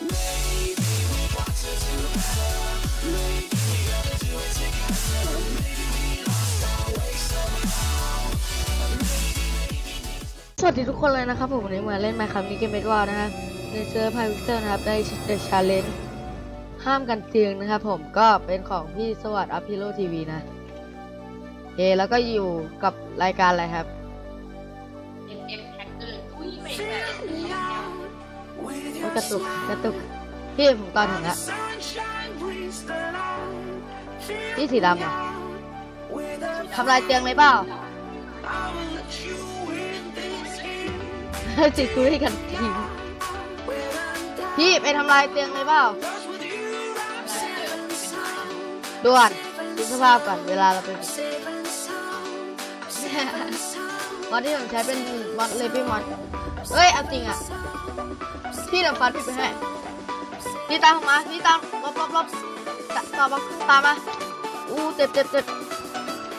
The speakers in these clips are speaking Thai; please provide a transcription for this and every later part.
สวัสดีทุกคนเลยนะครับผมวันนี้มาเล่น Minecraft นี้เกมเมดวานะฮะในเซิร์ฟไฮวิกเซอร์นะครับได้ The Challenge ห้ามกันเตียงนะครับผมก็เป็นของพี่สวัสดิ์อัพพิโลทีวีนะเอแล้วก็อยู่กับรายการอะไรครับ กระตุกกระตุกพี่ผมตอนถึงละพี่สีดำเหรอทำลายเตียงเลยเปล่าจิตคุยกันทีพี่ไปทำลายเตียงเลยเปล่าด่วนดูสภาพก่อนเวลาเราเป็นมอดที่ผมใช้เป็นมอดเลยพี่มอด เฮ้ยเอาจริงอะ พี่เดี๋ยวฟันพี่ไปให้พี่ตามผมมาพี่ตามลบลบลบต่อบักตามมา อู้เจ็บเจ็บเจ็บ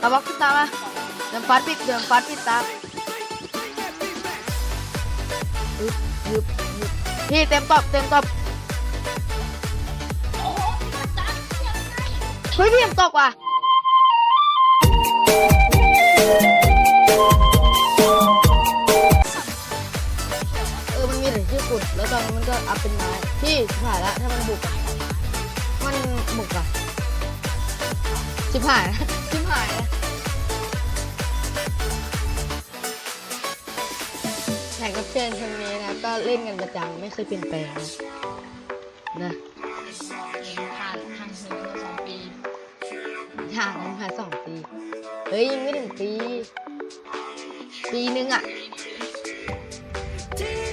ต่อบักตามมาเดี๋ยวฟันปิดเดี๋ยวฟันปิดตามยึบยึบยึบพี่เต็มตบเต็มตบเฮ้ยพี่เต็มตกว่ะ ตอนนี้มันก็อัพเป็นไม้พี่ผ่านละถ้ามันบุกอะมันบุกอะชิบหายนะชิบหายนะแข่งกับเพื่อนคนนี้นะ ก็เล่นกันประจำไม่เคยเปลี่ยนแปลงนะนะผ่านทางเธอมาสองปีห่างกันมาสองปี เฮ้ยยังไม่ถึงปี ปีนึงอะ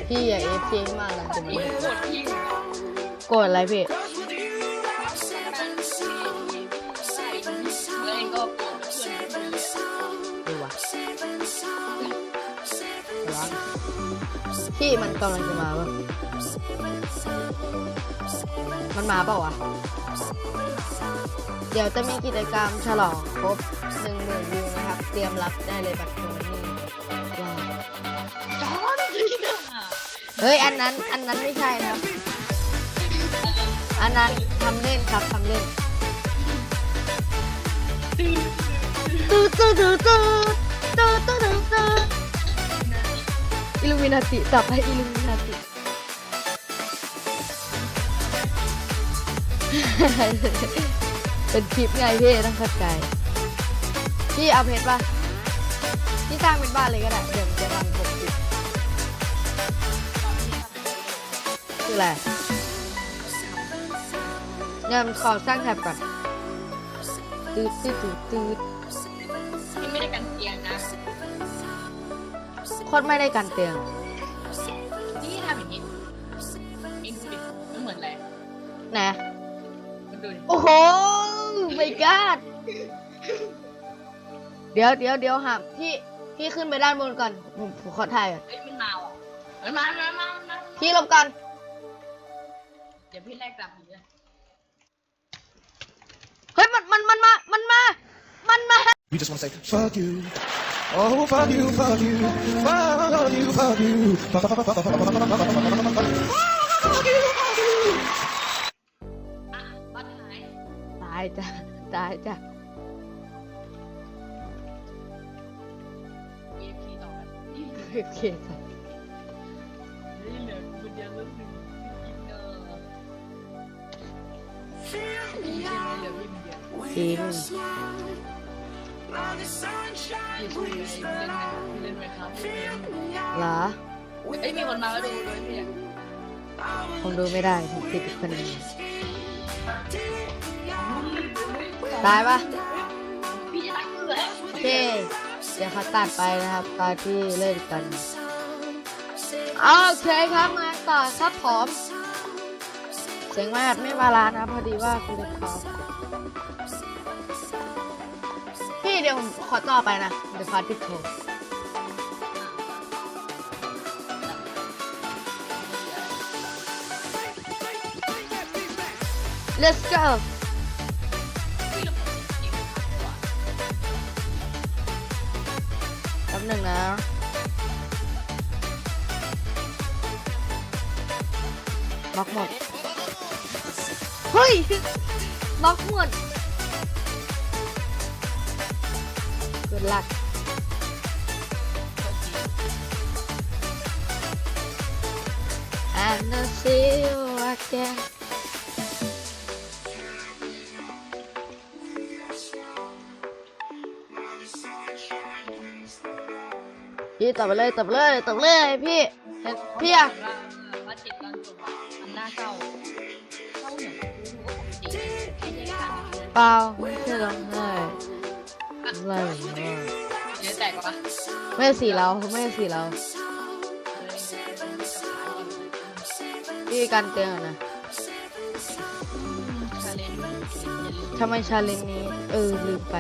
พี่อย่าเอฟเคมากนะจะไม่โกรธพี่กรธอะไรพี่แล้วเองก็กรธเพื่อนคนนี้ดูวะร้อนพี่มันกำลังจะมาวะมันมาเปล่าวะ เดี๋ยวจะมีกิจกรรมฉลองครบหนึ่งหมื่นวิวนะครับ เตรียมรับได้เลยบัตรโทนี่ เฮ้ย อันนั้น อันนั้นไม่ใช่นะ อันนั้นทำเล่นครับทำเล่นตูตูตูตูตูตูตูตูอิลูมินาติต่อไปอิลูมินาติเป็นคลิปไงพี่ต้องเข้าใจพี่เอาเพชรป่ะพี่สร้างเป็นบ้านเลยก็ได้ เดี๋ยวมันจะรันหกสิบ คืออะไรเดี๋ยวขอสร้างแท็บก่อนตืดตืดตืดตืดพี่ไม่ได้กันเตียงนะโคตรไม่ได้การเตียง นี่ทำอย่างนี้เองดูดิมันเหมือนอะไรนะมันดูดิโอ้โหไม่กาดเดี๋ยวเดี๋ยวเดี๋ยวหามพี่พี่ขึ้นไปด้านบนก่อนผมผมขอถ่ายก่อนเอ้ยมันมาว่ะมันมามันมามันมาพี่ลงก่อน เดี๋ยวพี่ไล่กลับอีกเลยเฮ้ยมันมันมันมา มันมา มันมา We just want to say fuck you. Oh fuck you, fuck you, fuck you, fuck you, fuck you, fuck you, fuck you. อะบัตรหาย ตายจ้ะ ตายจ้ะ AFK ต่อกันนี่ โอเคจ้ะ จริงพี่ช่วยเล่นไหมพี่เล่นไหมครับพี่เล่นเหรอเอ้ยมีคนมาแล้วดูด้วยพี่ผมดูไม่ได้ผมติดอีกคนหนึงตายปะพี่จะรักเพื่อนโอเค เดี๋ยวเขาตัดไปนะครับ ตอนที่เล่นกัน โอเคครับมาต่อครับผมเสียงมาดไม่บาลานซ์นะพอดีว่าคุณเล็กเขา พี่เดี๋ยวขอต่อไปนะ The Fast Pistol เลสเกอร์จหนึ่งนะ ล็อกหมด เฮ้ย ล็อกหมด เกิดหลัก and I see you again พี่ตอบไปเลยตอบไปเลยตอบไปเลยพี่เห็นพี่อะว่าเจ็บตอนจบอะมันน่าเศร้าเศร้าอย่างรู้ว่าปกติไม่ได้การเงินเปล่าไม่ใช่ร้องไห้ ร้องไห้เยอะแตกปะไม่ใช่สีเราไม่ใช่สีเราพี่กันเตือนนะชาเลนจ์ทำไมชาเลนจ์นี้ เออลืมไป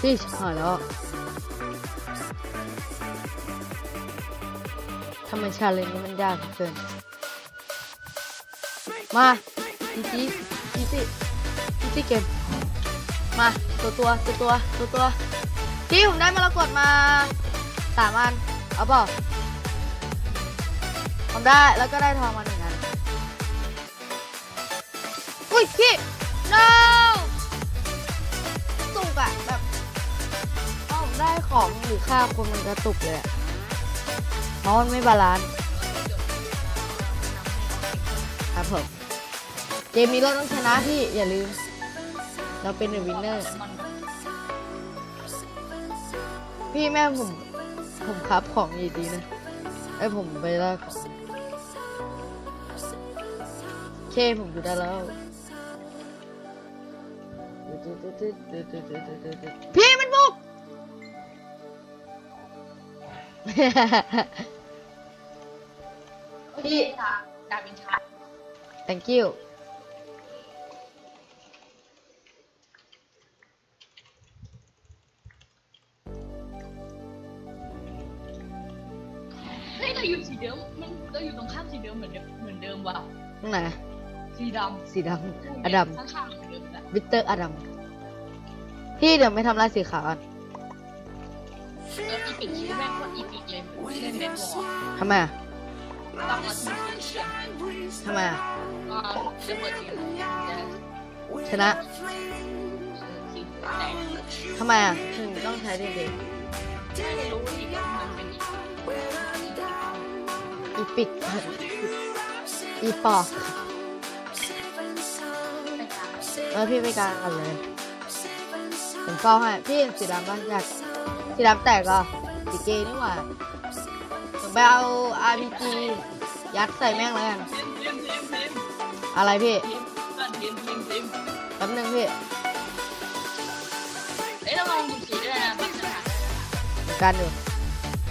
พี่หายแล้วทำไมชาเลนจ์นี้มันยากเกินมาจีจีจีจี จีจีเกม มาตัวตัวตัวตัวตัวตัวพี่ผมได้มรกตมาสามอันเอาเปล่าผมได้แล้วก็ได้ทองมาหนึ่งอันอุ้ยพี่ no ตุกอะแบบพอผมได้ของหรือค่าคนมันกระตุกเลยอะเพราะมันไม่บาลานซ์ครับผมเกมนี้เราต้องชนะพี่อย่าลืม เราเป็นวินเนอร์ พี่แม่ผม ผมครับของอยู่ดีนะไอยผมไปได้ของเคผมอยู่ได้แล้วพี่มันบุกพี่ดาวินชา thank you เราอยู่สีเดิมมันเราอยู่ตรงข้ามสีเดิมเหมือนเดิมเหมือนเดิมว่ะตรงไหนสีดำสีดำอดัมข้างๆเหมือนเดิมแหละวิเตอร์อดัมพี่เดี๋ยวไม่ทำลายสีขาวก่อนเอออีปิกชื่อแม่งโคตรอีปิกเลยเล่นเล่นวอลทำไมอะต้องมาทีมเชียร์ทำไมอะก็จะเปิดทีมจะชนะทีมแต่ทำไมอะถึงต้องใช้เด็กไม่รู้อีกว่ามันเป็นอีก ๆอีปิกอีปอกไปตามเออพี่ไปกลางกันเลยผมเฝ้าให้พี่สีดำป่ะอยากสีดำแตกเหรอะสีเกนี่หว่าผมไปเอา RPG ยัดใส่แม่งแล้วกันทีมทีมทีมทีมอะไรพี่ทีมทีมทีมทีมแป๊บนึงพี่เอ้ยเราลองดูสีด้วยนะบัตรสถานกันอยู่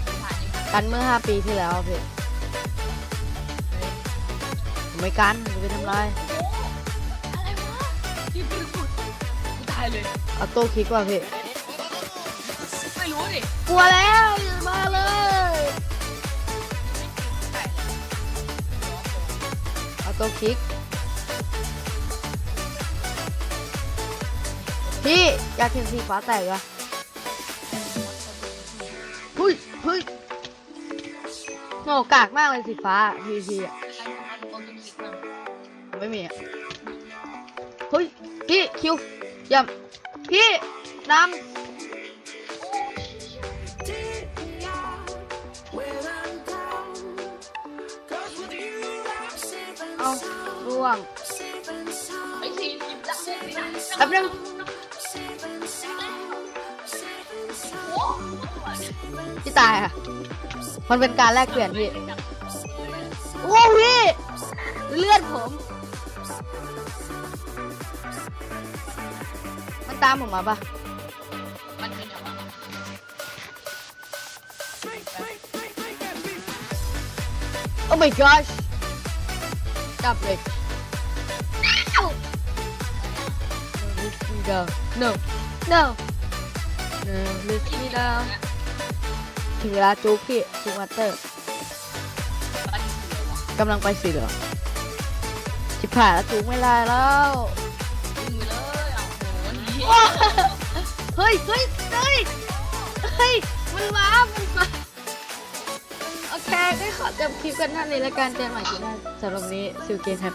สถานนี้กันเมื่อ 5 ปีที่แล้วอะพี่ผม ไม่กันผมจะไปทำลายอะไรวะที่ปืนสุดกูตายเลย เอาโต้คลิกว่ะพี่ไม่รู้ดิกลัวแล้วอย่ามาเลยตายเลยเอาโต้คลิกพี่อยากเห็นสีฟ้าแตกอะเฮ้ยเฮ้ยโง่กากมากเลยสีฟ้าพีพีอะ ไม่มีเฮ้ยพี่คิวย่ำพี่ดำเอาร่วงไอ้สีสีดำสีดำแป๊บนึงโอ้พี่ตายอะมันเป็นการแลกเปลี่ยนพี่ โอ้พี่ เลือดผม ตามผมมาปะมันเป็นอย่างไรโอ้ my gosh จับเลย No no no let me down ถึงเวลาจุกพี่จุกมาเตอร์กำลังไปสีเหลืองชิบหายแล้วจุกไม่ได้แล้ว ว้าเฮ้ยเฮ้ยเฮ้ยเฮ้ยมันมามันมาโอเคก็ขอจบคลิปกันท่านนี้ละกันเจอกันใหม่คลิปหน้าสำหรับวันนี้ซิวเกนครับ